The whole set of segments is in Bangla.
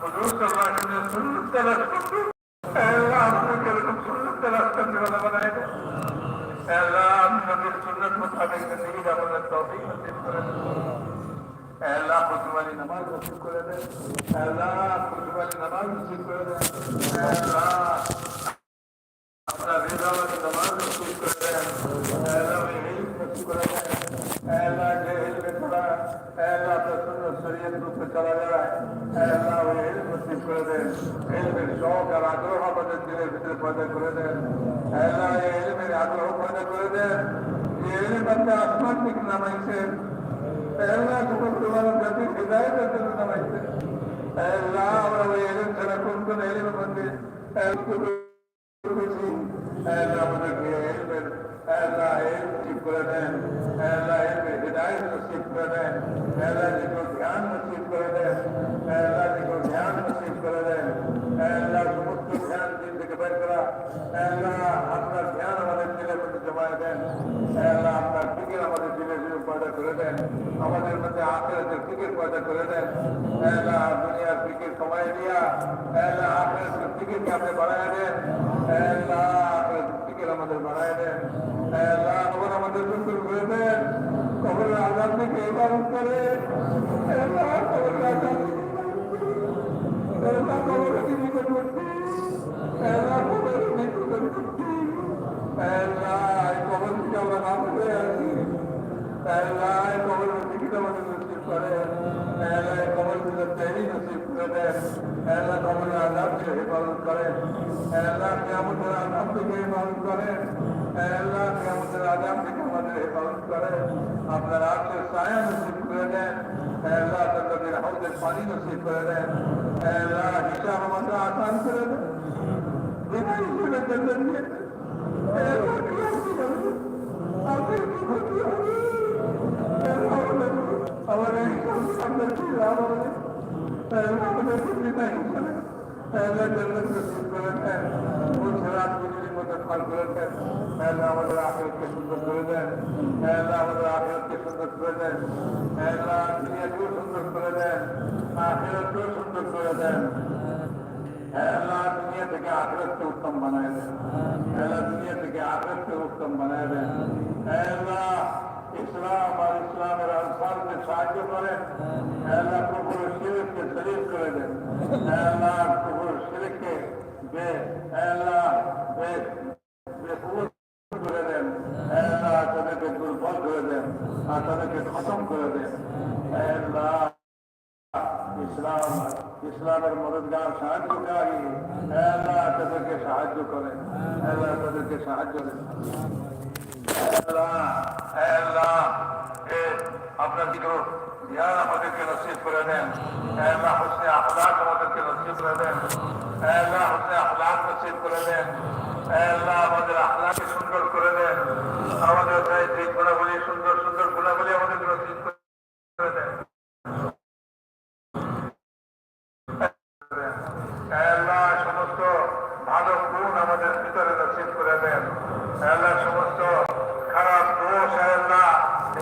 হুজুর আলাইহি ওয়াসাল্লাম সুন্নাত তালাশ আল্লাহ আপনাকে এরকম সুন্নাত তালাশ করতে ভালো বানায় আল্লাহ আপনি নবীর সুন্নাত মোতাবেক জিন্দগি যাপনের তৌফিক নসিব করে আল্লাহ নামাজ করে দেন নামাজ করে দেন வைத்தேன் எல்லா குடும்பத்திலும் கட்டி இதாயத்தில் வைத்தேன் எல்லா அவர்களையும் தனக்கு உண்டு நிலைவு வந்து எல்லாத்துக்கும் বের করা। আপনার ধ্যান আমাদের আমাদের করে দেন। আমাদের আমাদের আমাদের আল্লাহ কবর নিকটবর্তী আল্লাহ কবর নিকটবর্তী আল্লাহ কবর থেকে আমরা নাম করে আছি আল্লাহ কবর টিকিট আমাদের নসিব করে আল্লাহ কবর থেকে তৈরি নসিব করে দেন আল্লাহ কবর আজাদ থেকে হেফাজত করেন। আল্লাহ কেমতের আজাদ থেকে হেফাজত করেন। আল্লাহ কেমতের আজাদ থেকে আমাদের হেফাজত করেন। আপনার আজকের ছায়া নসিব করে দেন। আল্লাহ তাদের হাউদের পানি নসিব করে দেন। আল্লাহ হিসাব আমাদের আসান করে দেন। বিনা হিসেবে চলবেন আমাদের কি ক্ষতি হবে? আমার এই সন্তানদের কি লাভ হবে? আমাদের বিনা হিসেবে আমাদের আখেরকে সুন্দর করে দেন আমাদের আখেরকে সুন্দর করে দেন দুনিয়াকেও সুন্দর করে দেন আখেরকেও সুন্দর করে দেন আল্লাহ দুনিয়া থেকে আখেরতকে উত্তম বানায় দেন আল্লাহ দুনিয়া থেকে আখেরতকে উত্তম বানায় দেন আল্লাহ ইসলাম আর ইসলামের আনসারকে সাহায্য করে শিরককে বে আল্লাহ বেকুল করে দেন আল্লাহ তাদেরকে দুর্বল করে দেন আর তাদেরকে খতম করে দেন আল্লাহ ইসলাম ইসলামের মদতগার সাহায্যকারী আল্লাহ তাদেরকে সাহায্য করেন আল্লাহ তাদেরকে সাহায্য করেন আপনার দিকে জ্ঞান আমাদেরকে নসিব করে দেন আল্লাহ হোসনে আখলাক আমাদেরকে নসিব করে দেন আল্লাহ হোসনে আখলাক নসিব করে দেন আল্লাহ আমাদের আখলাকে সুন্দর করে দেন। আমাদের যে গুণাবলী সুন্দর সুন্দর গুণাবলী আমাদেরকে নসিব করে দেন আল্লাহ সমস্ত ভালো গুণ আমাদের ভিতরে নসিব করে দেন আল্লাহ সমস্ত খারাপ দোষ আল্লাহ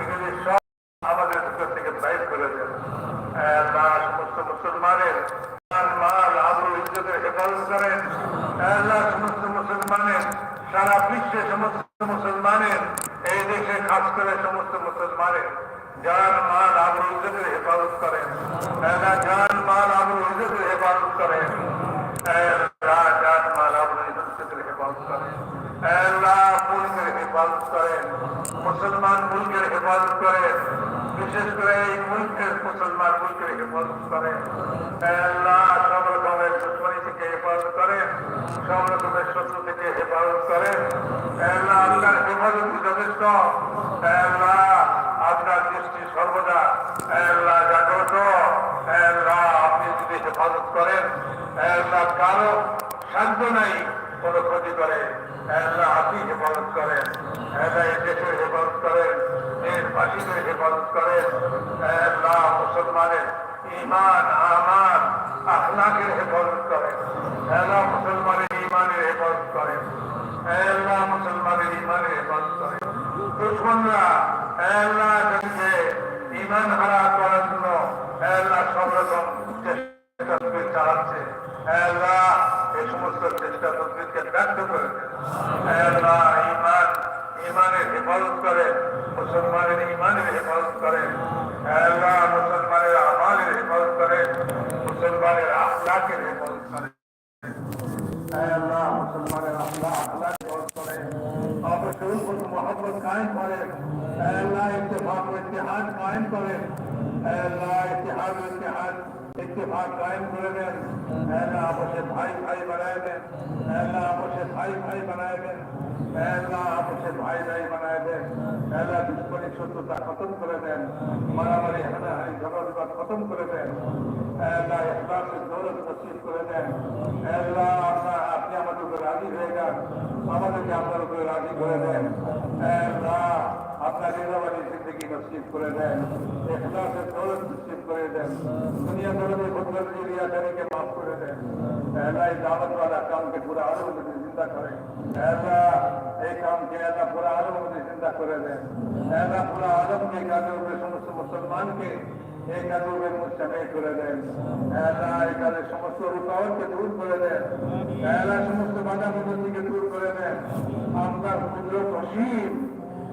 এগুলি সব আমাদের ভিতর থেকে বাইর করে দেন আল্লাহ সমস্ত মুসলমানের মাল মাল আবু ইজ্জতের হেফাজত করেন আল্লাহ সমস্ত মুসলমানের সারা বিশ্বে সমস্ত মুসলমানের এই দেশে খাস করে সমস্ত মুসলমানের জান, মাল, আবু ইজ্জতের হেফাজত করেন। জান, মাল, আবু ইজ্জতের হেফাজত করেন। জান, মাল, আবু ইজ্জতের হেফাজত করেন। আল্লাহ মুলকের হেফাজত করেন। মুসলমান মুলকের হেফাজত করেন। বিশেষ করে এই মুলকের মুসলমান মুলকের হেফাজত করেন আল্লাহ সব রকমের দুশ্মনী থেকে হেফাজত করেন সব রকমের শত্রু থেকে হেফাজত করেন আল্লাহ আল্লাহর হেফাজত যথেষ্ট। আল্লাহ আপনার দৃষ্টি সর্বদা। আল্লাহ জাগ্রত। আল্লাহ আপনি যদি হেফাজত করেন, আল্লাহ কারও সাধ্য নাই। কোনো ক্ষতি করে আল্লাহ আপনি হেফাজত করেন। আল্লাহ দেশের হেফাজত করেন। দেশবাসীদের হেফাজত করেন। আল্লাহ মুসলমানের ইমান আমান, আখলাকের হেফাজত করেন। আল্লাহ মুসলমানের ইমানের হেফাজত করেন। আল্লাহ মুসলমানের ইমানের হেফাজত করেন। দুশ্মনরা, আল্লাহ ইমান হারা করার জন্য আল্লাহ সব রকম প্রতিষ্ঠা তদবিরকে ব্যর্থ করেছেন আল্লাহ ইমান ইমানের হেফাজত করেন মুসলমানের ইমানের হেফাজত করেন আল্লাহ মুসলমানের আমালের হেফাজত করেন মুসলমানের আখলাকের হেফাজত করেন মুসলমানের আখলাক আখলাক হেফাজত অবশ্যই কোনো মহব্বত কায়েম ইতিহাস কায়েম করেন ইতিহাস ইতিহাস ইত্তেফাক কায়েম করে দেন। আল্লাহ আপসে ভাই ভাই বানায় দেন। আল্লাহ আপসে ভাই ভাই বানায় দেন। আল্লাহ আপসে ভাই ভাই বানায় দেন। আল্লাহ দুশ্মনী শত্রুতা খতম করে দেন। মারামারি, হানাহানি খতম করে দেন। আল্লাহ ইসলামের দৌলত করে দেন। আল্লাহ আপনার আপনি আমাদের উপর রাজি হয়ে যান। আমাদেরকে আপনার উপরে রাজি করে দেন। আল্লাহ আল্লাহ নিরাবাদী জিন্দগি নসিব করে দেন দৌলত নসিব করে দেন, দুনিয়া মাফ করে দেন। वाला के पूरा करे अल्लाह এই কামকে আল্লাহ পুরা আলম में जिंदा করে দেন। পুরা কাজে সমস্ত এই কাজে করে দেন। এই কাজে সমস্ত দূর করে দেন। সমস্ত বাধা দূর করে দেন। আপনার কুদরত অসীম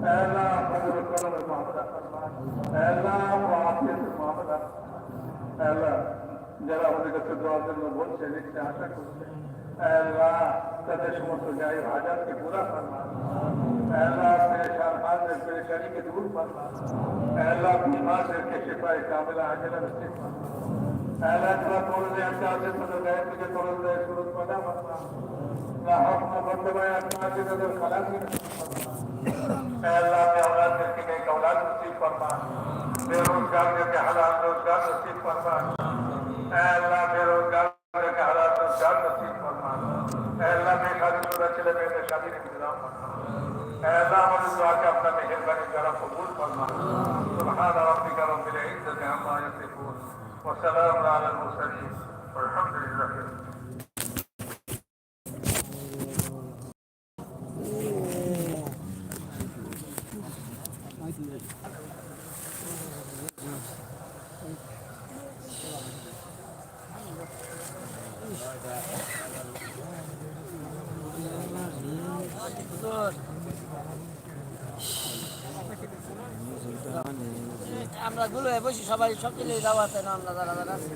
अल्लाह फजल करम मामला अल्लाह आफियत मामला अल्लाह যারা আমাদের কাছে দোয়া জন্য বলছে দেখতে আশা করছে আল্লাহ তাদের সমস্ত গায়ের হাজারকে পুরা করলাম আল্লাহ পেরেশান হাজের পেরেশানিকে দূর করলাম আল্লাহ বিমারদেরকে সেপায় কামেলা হাজারা নসিব করলাম আল্লাহ যারা তরলে একটা আছে তাদের গায়ের থেকে তরল দেয় সুরত পয়দা করলাম না হক না বন্ধ ভাই আপনার তাদের খালাস اے اللہ اپنے اولاد کے نیک اولاد نصیب فرما۔ بے روزگار کے حالات روزگار نصیب فرما۔ اے اللہ، بے روزگار کے حالات روزگار نصیب فرما۔ اے اللہ، بے شادی شدہ چلے میرے شادی کا انتظام فرما۔ اے اللہ، ہماری دعا کے اپنا مہربانی ذرا قبول فرما۔ سبحان ربك رب العزة عما يصفون وسلام على المرسلين والحمد لله আমরা গুলো বসি সবাই সব দিলে দাওয়াতে না আমরা যারা যারা আছি।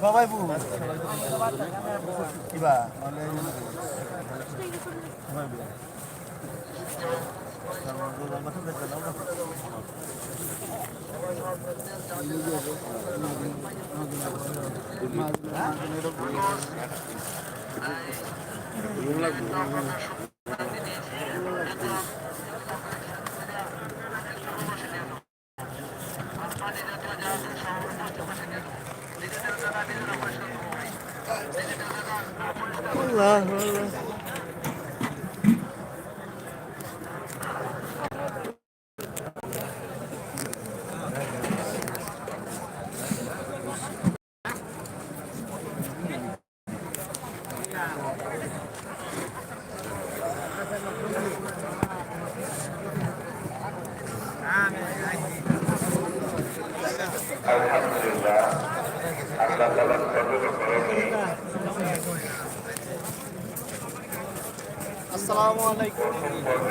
সবাই কিবা মানে সবাই বুঝ আলহামদুলিল্লাহ আসসালামু আলাইকুম।